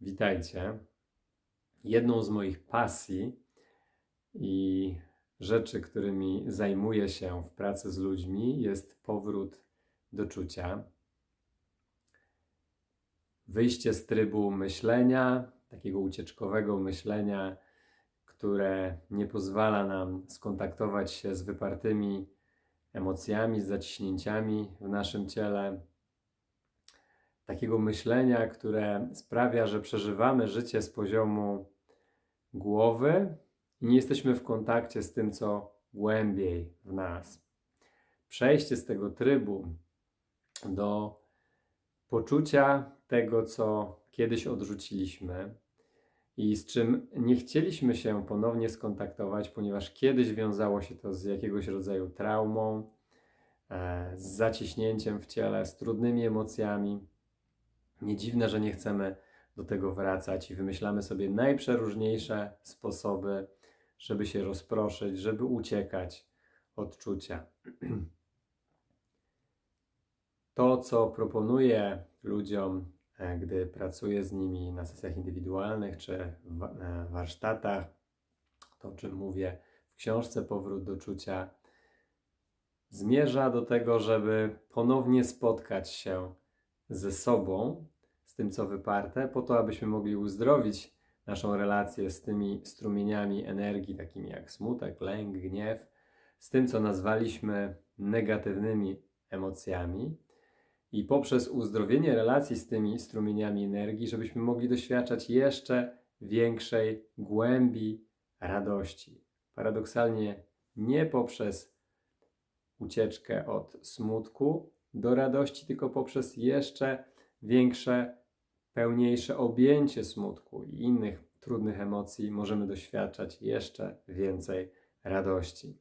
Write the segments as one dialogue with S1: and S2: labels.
S1: Witajcie. Jedną z moich pasji i rzeczy, którymi zajmuję się w pracy z ludźmi, jest powrót do czucia. Wyjście z trybu myślenia, takiego ucieczkowego myślenia, które nie pozwala nam skontaktować się z wypartymi emocjami, z zaciśnięciami w naszym ciele takiego myślenia, które sprawia, że przeżywamy życie z poziomu głowy i nie jesteśmy w kontakcie z tym, co głębiej w nas. Przejście z tego trybu do poczucia tego, co kiedyś odrzuciliśmy i z czym nie chcieliśmy się ponownie skontaktować, ponieważ kiedyś wiązało się to z jakiegoś rodzaju traumą, e, z zaciśnięciem w ciele, z trudnymi emocjami nie dziwne, że nie chcemy do tego wracać i wymyślamy sobie najprzeróżniejsze sposoby, żeby się rozproszyć, żeby uciekać od czucia. To, co proponuję ludziom, e, gdy pracuję z nimi na sesjach indywidualnych czy w e, warsztatach, to o czym mówię w książce Powrót do czucia, zmierza do tego, żeby ponownie spotkać się ze sobą, tym co wyparte, po to, abyśmy mogli uzdrowić naszą relację z tymi strumieniami energii, takimi jak smutek, lęk, gniew, z tym, co nazwaliśmy negatywnymi emocjami. I poprzez uzdrowienie relacji z tymi strumieniami energii, żebyśmy mogli doświadczać jeszcze większej głębi radości. Paradoksalnie nie poprzez ucieczkę od smutku, do radości, tylko poprzez jeszcze większe, pełniejsze objęcie smutku i innych trudnych emocji możemy doświadczać jeszcze więcej radości.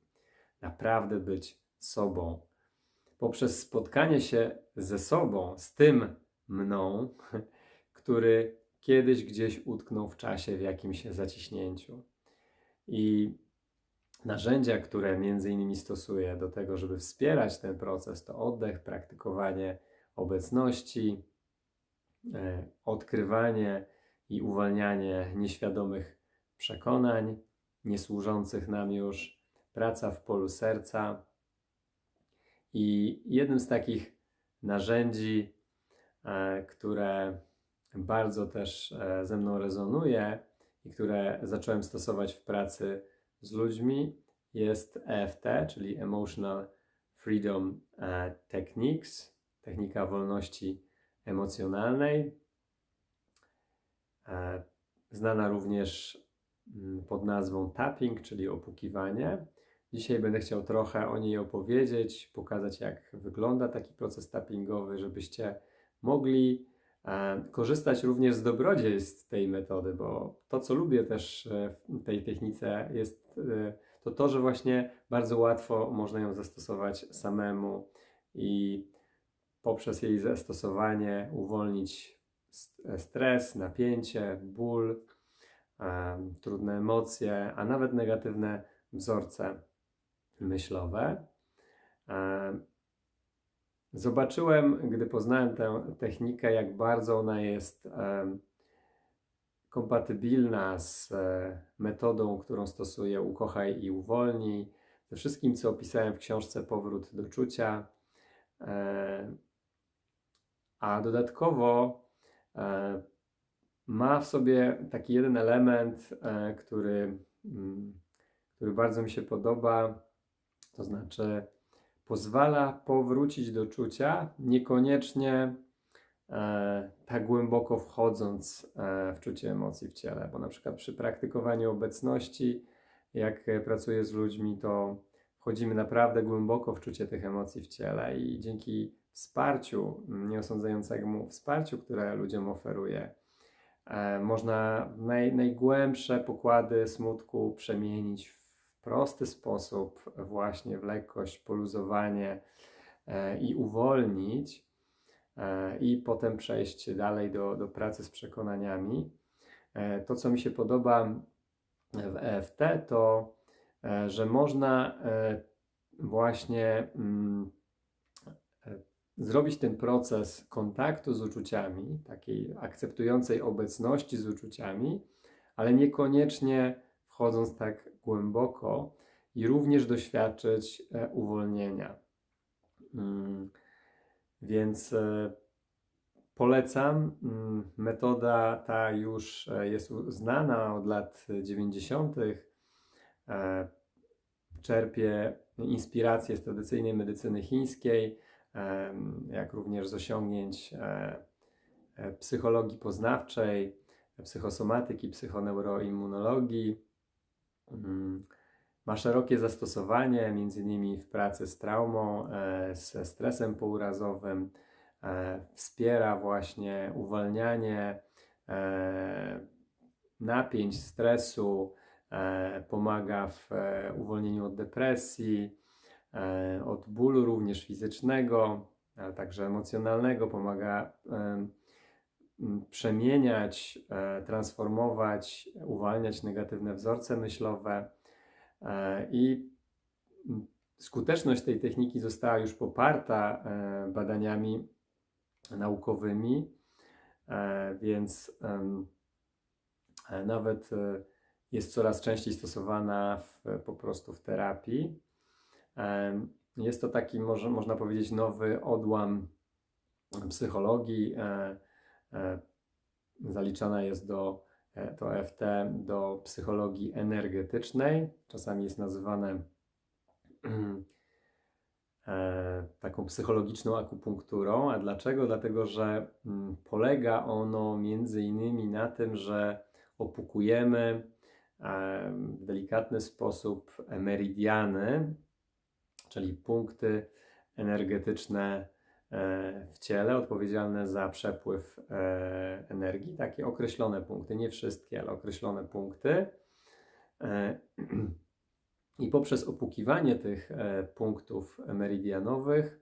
S1: Naprawdę być sobą. Poprzez spotkanie się ze sobą, z tym mną, który kiedyś gdzieś utknął w czasie w jakimś zaciśnięciu. I narzędzia, które między innymi stosuję do tego, żeby wspierać ten proces, to oddech, praktykowanie obecności, odkrywanie i uwalnianie nieświadomych przekonań, niesłużących nam już, praca w polu serca. I jednym z takich narzędzi, e, które bardzo też e, ze mną rezonuje i które zacząłem stosować w pracy z ludźmi jest EFT, czyli Emotional Freedom e, Techniques, technika wolności emocjonalnej, e, znana również mm, pod nazwą tapping, czyli opukiwanie. Dzisiaj będę chciał trochę o niej opowiedzieć, pokazać jak wygląda taki proces tappingowy, żebyście mogli korzystać również z dobrodziejstw tej metody, bo to, co lubię też e, w tej technice, jest e, to to, że właśnie bardzo łatwo można ją zastosować samemu i poprzez jej zastosowanie uwolnić e, stres, napięcie, ból, trudne emocje, a nawet negatywne wzorce myślowe. Zobaczyłem, gdy poznałem tę technikę, jak bardzo ona jest e, kompatybilna z e, metodą, którą stosuję Ukochaj i Uwolnij, ze wszystkim, co opisałem w książce Powrót do czucia. A dodatkowo e, ma w sobie taki jeden element, e, który, mm, który bardzo mi się podoba, to znaczy pozwala powrócić do czucia, niekoniecznie e, tak głęboko wchodząc w czucie emocji w ciele, bo na przykład przy praktykowaniu obecności, jak pracuję z ludźmi, to wchodzimy naprawdę głęboko w czucie tych emocji w ciele i dzięki wsparciu, nieosądzającemu wsparciu, które ludziom oferuję, e, można naj, najgłębsze pokłady smutku przemienić prosty sposób, właśnie w lekkość, poluzowanie e, i uwolnić, e, i potem przejść dalej do, do pracy z przekonaniami. E, to, co mi się podoba w EFT, to że można właśnie mm, zrobić ten proces kontaktu z uczuciami, takiej akceptującej obecności z uczuciami, ale niekoniecznie wchodząc tak głęboko i również doświadczyć e, uwolnienia. Mm, Więc e, polecam. Mm, Metoda ta już e, jest znana od lat 90. E, Czerpie inspirację z tradycyjnej medycyny chińskiej, em, jak również z osiągnięć e, e, psychologii poznawczej, psychosomatyki, psychoneuroimmunologii. Mm, Ma szerokie zastosowanie, innymi w pracy z traumą, e, ze stresem pourazowym. E, Wspiera właśnie uwalnianie e, napięć, stresu, e, pomaga w e, uwolnieniu od depresji, e, od bólu również fizycznego, ale także emocjonalnego. Pomaga przemieniać, e, transformować, uwalniać negatywne wzorce myślowe. E, I skuteczność tej techniki została już poparta e, badaniami naukowymi, e, więc e, nawet e, jest coraz częściej stosowana w, po prostu w terapii. Jest to taki, może, można powiedzieć, nowy odłam psychologii. e, e, Zaliczana jest do e, to FT do psychologii energetycznej. Czasami jest nazywane taką psychologiczną akupunkturą. A dlaczego? Dlatego, że mm, polega ono między innymi na tym, że opukujemy w delikatny sposób meridiany, czyli punkty energetyczne e, w ciele, odpowiedzialne za przepływ e, energii, takie określone punkty, nie wszystkie, ale określone punkty. E, I poprzez opukiwanie tych punktów meridianowych,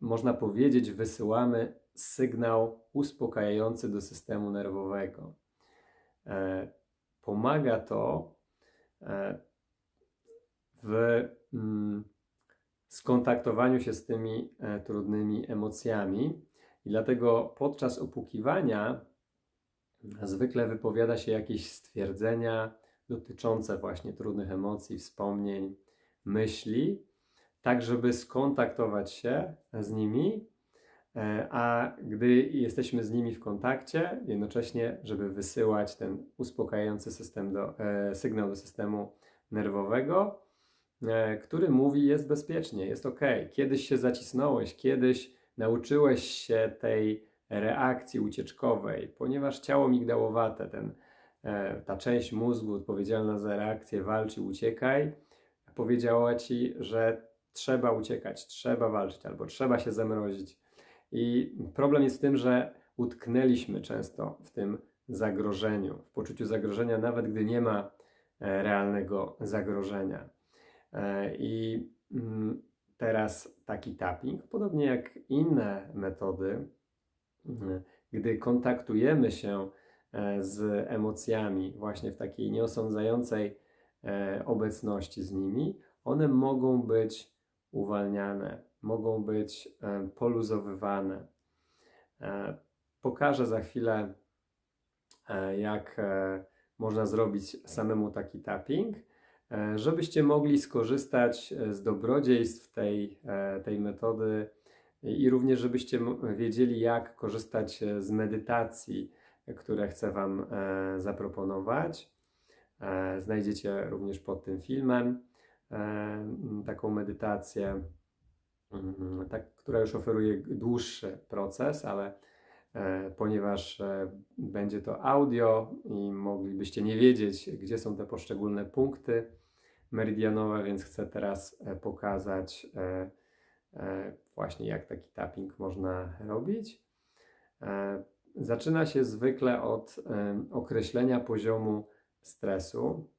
S1: można powiedzieć, wysyłamy sygnał uspokajający do systemu nerwowego. E, Pomaga to e, w mm, skontaktowaniu się z tymi e, trudnymi emocjami. I dlatego podczas opukiwania zwykle wypowiada się jakieś stwierdzenia dotyczące właśnie trudnych emocji, wspomnień, myśli, tak żeby skontaktować się z nimi, a gdy jesteśmy z nimi w kontakcie, jednocześnie, żeby wysyłać ten uspokajający system do, e, sygnał do systemu nerwowego, e, który mówi jest bezpiecznie, jest ok. Kiedyś się zacisnąłeś, kiedyś nauczyłeś się tej reakcji ucieczkowej, ponieważ ciało migdałowate, ten, e, ta część mózgu odpowiedzialna za reakcję walcz i uciekaj, powiedziała ci, że trzeba uciekać, trzeba walczyć albo trzeba się zamrozić. I problem jest w tym, że utknęliśmy często w tym zagrożeniu, w poczuciu zagrożenia, nawet gdy nie ma e, realnego zagrożenia. E, I mm, teraz taki tapping, podobnie jak inne metody, mm, gdy kontaktujemy się e, z emocjami, właśnie w takiej nieosądzającej obecności z nimi, one mogą być uwalniane, mogą być e, poluzowywane. E, Pokażę za chwilę, e, jak można zrobić samemu taki tapping, żebyście mogli skorzystać z dobrodziejstw tej, tej metody i również żebyście wiedzieli, jak korzystać z medytacji, które chcę Wam zaproponować. Znajdziecie również pod tym filmem taką medytację, mm, tak, która już oferuje dłuższy proces, ale e, ponieważ e, będzie to audio i moglibyście nie wiedzieć, gdzie są te poszczególne punkty meridianowe, więc chcę teraz e, pokazać e, e, właśnie jak taki tapping można robić. E, Zaczyna się zwykle od określenia poziomu stresu.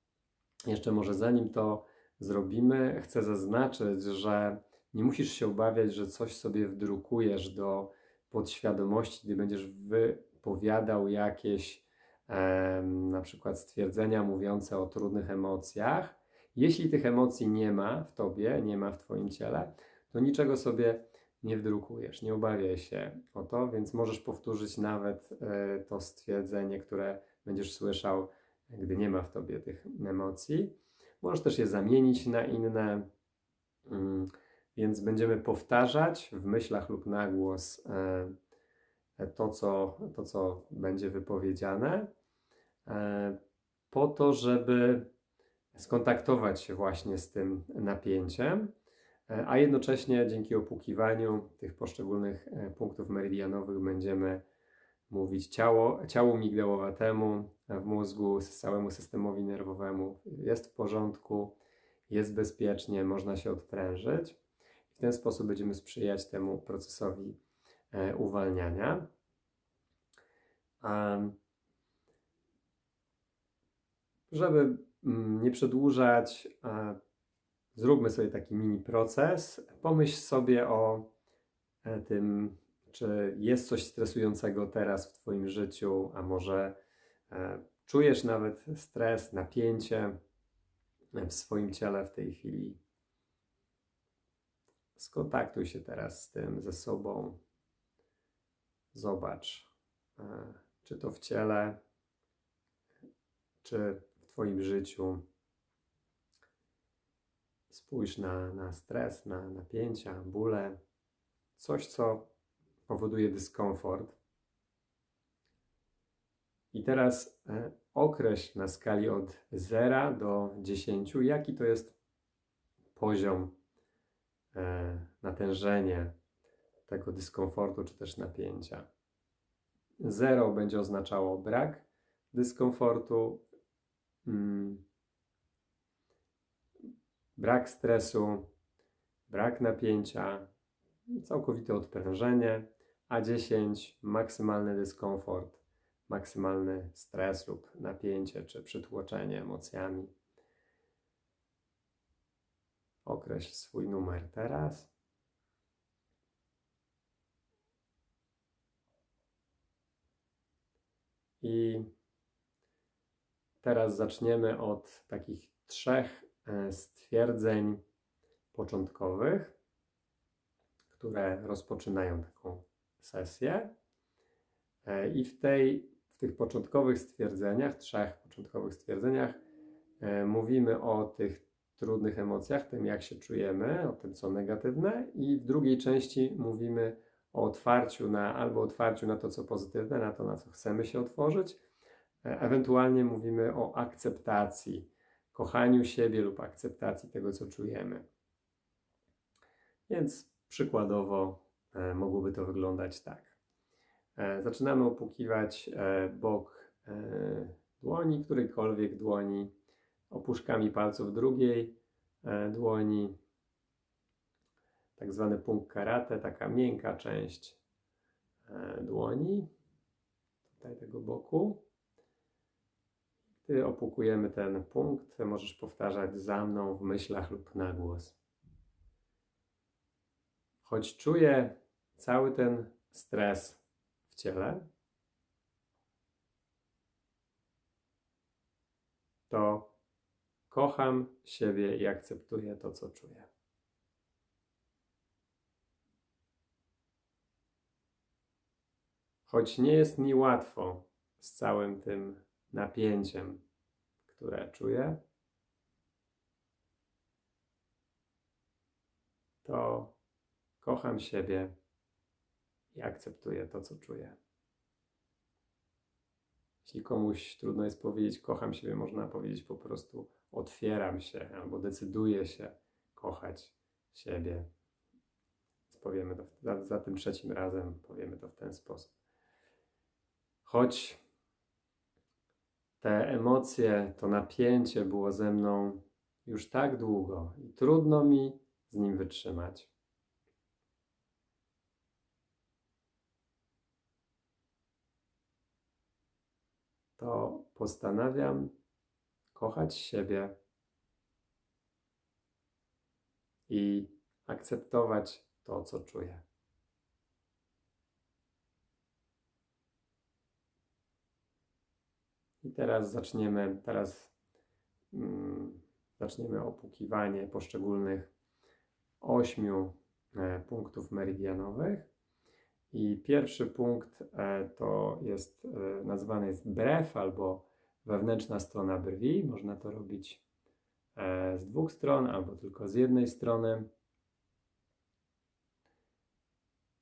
S1: Jeszcze może zanim to zrobimy, chcę zaznaczyć, że nie musisz się obawiać, że coś sobie wdrukujesz do podświadomości, gdy będziesz wypowiadał jakieś em, na przykład stwierdzenia mówiące o trudnych emocjach. Jeśli tych emocji nie ma w tobie, nie ma w twoim ciele, to niczego sobie nie wdrukujesz. Nie obawiaj się o to, więc możesz powtórzyć nawet e, to stwierdzenie, które będziesz słyszał, gdy nie ma w tobie tych emocji. Możesz też je zamienić na inne, mm, więc będziemy powtarzać w myślach lub na głos e, to, co, to, co będzie wypowiedziane, e, po to, żeby skontaktować się właśnie z tym napięciem, e, a jednocześnie dzięki opukiwaniu tych poszczególnych e, punktów meridianowych będziemy mówić ciało, ciału migdałowatemu w mózgu, całemu systemowi nerwowemu jest w porządku, jest bezpiecznie, można się odprężyć. W ten sposób będziemy sprzyjać temu procesowi e, uwalniania. Żeby mm, nie przedłużać, zróbmy sobie taki mini proces. Pomyśl sobie o e, tym, czy jest coś stresującego teraz w Twoim życiu, a może e, czujesz nawet stres, napięcie w swoim ciele w tej chwili. Skontaktuj się teraz z tym, ze sobą. Zobacz, e, czy to w ciele, czy w Twoim życiu. Spójrz na, na stres, na napięcia, bóle, coś, co powoduje dyskomfort. I teraz e, określ na skali od 0 do 10, jaki to jest poziom, e, natężenie tego dyskomfortu czy też napięcia. 0 będzie oznaczało brak dyskomfortu, mm, brak stresu, brak napięcia, całkowite odprężenie, a 10 maksymalny dyskomfort, maksymalny stres lub napięcie czy przytłoczenie emocjami. Określ swój numer teraz. I teraz zaczniemy od takich trzech e, stwierdzeń początkowych, które rozpoczynają taką sesję. E, I w, tej, w tych początkowych stwierdzeniach, trzech początkowych stwierdzeniach, e, mówimy o tych trudnych emocjach, tym jak się czujemy, o tym co negatywne, i w drugiej części mówimy o otwarciu na albo otwarciu na to, co pozytywne, na to, na co chcemy się otworzyć. E, ewentualnie mówimy o akceptacji, kochaniu siebie lub akceptacji tego, co czujemy. Więc przykładowo mogłoby to wyglądać tak. E, zaczynamy opukiwać bok dłoni, którejkolwiek dłoni, opuszkami palców drugiej dłoni, tak zwany punkt karate, taka miękka część e, dłoni, tutaj tego boku. Gdy opukujemy ten punkt, możesz powtarzać za mną w myślach lub na głos. Choć czuję cały ten stres w ciele, to kocham siebie i akceptuję to, co czuję. Choć nie jest mi łatwo z całym tym napięciem, które czuję, to kocham siebie i akceptuję to, co czuję. Jeśli komuś trudno jest powiedzieć kocham siebie, można powiedzieć po prostu otwieram się albo decyduję się kochać siebie. powiemy to za, za tym trzecim razem, powiemy to w ten sposób. Choć te emocje, to napięcie było ze mną już tak długo i trudno mi z nim wytrzymać. To postanawiam kochać siebie i akceptować to, co czuję. I teraz zaczniemy, teraz mm, zaczniemy opukiwanie poszczególnych ośmiu e, punktów meridianowych. I pierwszy punkt e, to jest, e, nazwany jest brew albo wewnętrzna strona brwi. Można to robić e, z dwóch stron albo tylko z jednej strony.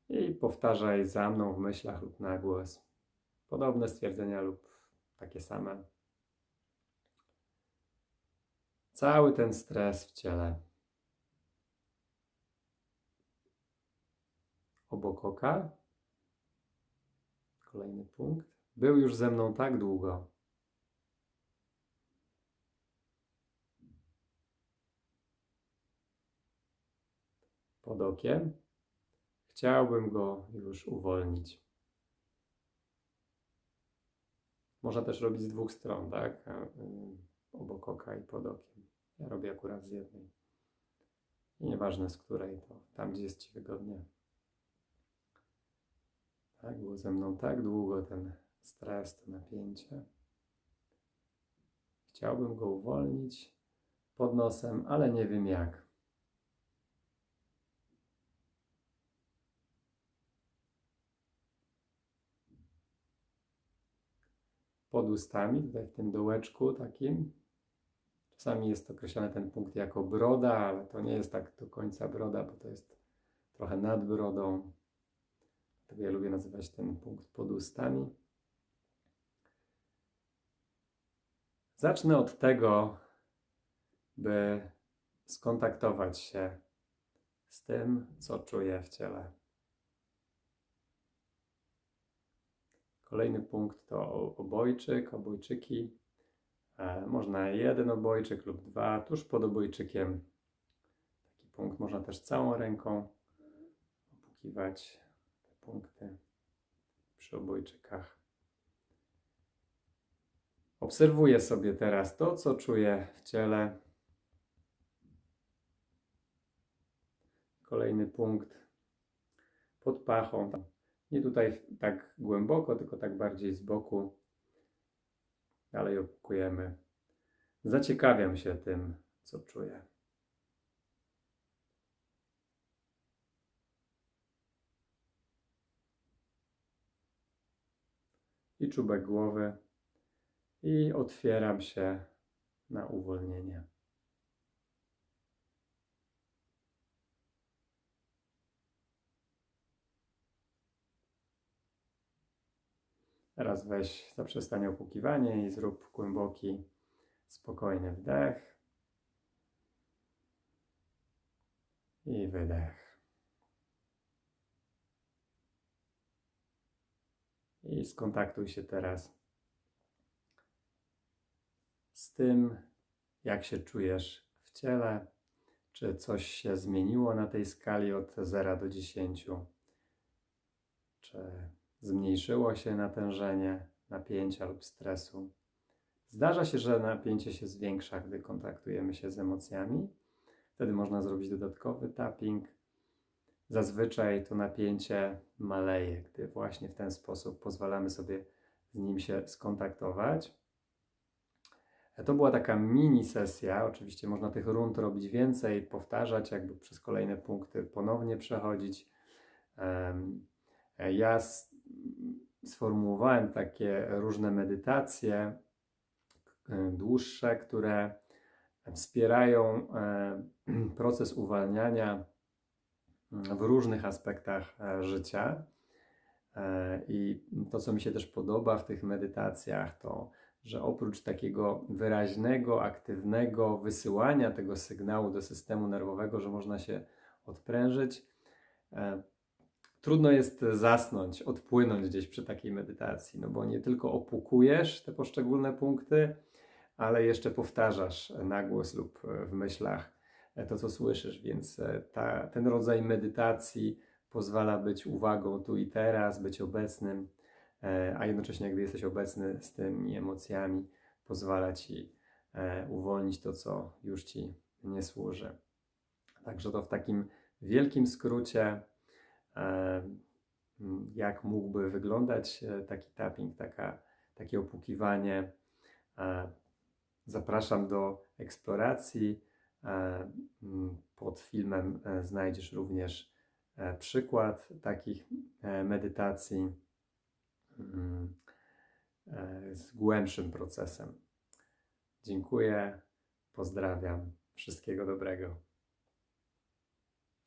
S1: I powtarzaj za mną w myślach lub na głos. Podobne stwierdzenia lub takie same. Cały ten stres w ciele. Obok oka. Kolejny punkt. Był już ze mną tak długo. Pod okiem. Chciałbym go już uwolnić. Można też robić z dwóch stron, tak? A, y, Obok oka i pod okiem. Ja robię akurat z jednej. I nieważne z której, to tam, gdzie jest Ci wygodnie. Tak, było ze mną tak długo ten stres, to napięcie. Chciałbym go uwolnić pod nosem, ale nie wiem jak. Pod ustami, tutaj w tym dołeczku takim. Czasami jest określany ten punkt jako broda, ale to nie jest tak do końca broda, bo to jest trochę nad brodą. Dlatego ja lubię nazywać ten punkt pod ustami. Zacznę od tego, by skontaktować się z tym, co czuję w ciele. Kolejny punkt to obojczyk, obojczyki. E, Można jeden obojczyk lub dwa, tuż pod obojczykiem. Taki punkt można też całą ręką opukiwać punkty przy obojczykach. Obserwuję sobie teraz to, co czuję w ciele. Kolejny punkt pod pachą. Nie tutaj tak głęboko, tylko tak bardziej z boku. Dalej opukujemy. Zaciekawiam się tym, co czuję. I czubek głowy. I otwieram się na uwolnienie. Teraz weź zaprzestań opukiwanie i zrób głęboki, spokojny wdech i wydech. I skontaktuj się teraz z tym, jak się czujesz w ciele, czy coś się zmieniło na tej skali od 0 do 10, czy zmniejszyło się natężenie napięcia lub stresu. Zdarza się, że napięcie się zwiększa, gdy kontaktujemy się z emocjami. Wtedy można zrobić dodatkowy tapping. Zazwyczaj to napięcie maleje, gdy właśnie w ten sposób pozwalamy sobie z nim się skontaktować. To była taka mini sesja. Oczywiście można tych rund robić więcej, powtarzać, jakby przez kolejne punkty ponownie przechodzić. Ja sformułowałem takie różne medytacje e, dłuższe, które wspierają e, proces uwalniania w różnych aspektach e, życia. I to, co mi się też podoba w tych medytacjach, to że oprócz takiego wyraźnego, aktywnego wysyłania tego sygnału do systemu nerwowego, że można się odprężyć, trudno jest zasnąć, odpłynąć gdzieś przy takiej medytacji, no bo nie tylko opukujesz te poszczególne punkty, ale jeszcze powtarzasz na głos lub w myślach to, co słyszysz, więc ta, ten rodzaj medytacji pozwala być uwagą tu i teraz, być obecnym, a jednocześnie, gdy jesteś obecny z tymi emocjami, pozwala ci uwolnić to, co już ci nie służy. Także to w takim wielkim skrócie jak mógłby wyglądać e, taki tapping, taka, takie opukiwanie. Zapraszam do eksploracji. Pod filmem e, znajdziesz również e, przykład takich e, medytacji mm, e, z głębszym procesem. Dziękuję, pozdrawiam, wszystkiego dobrego.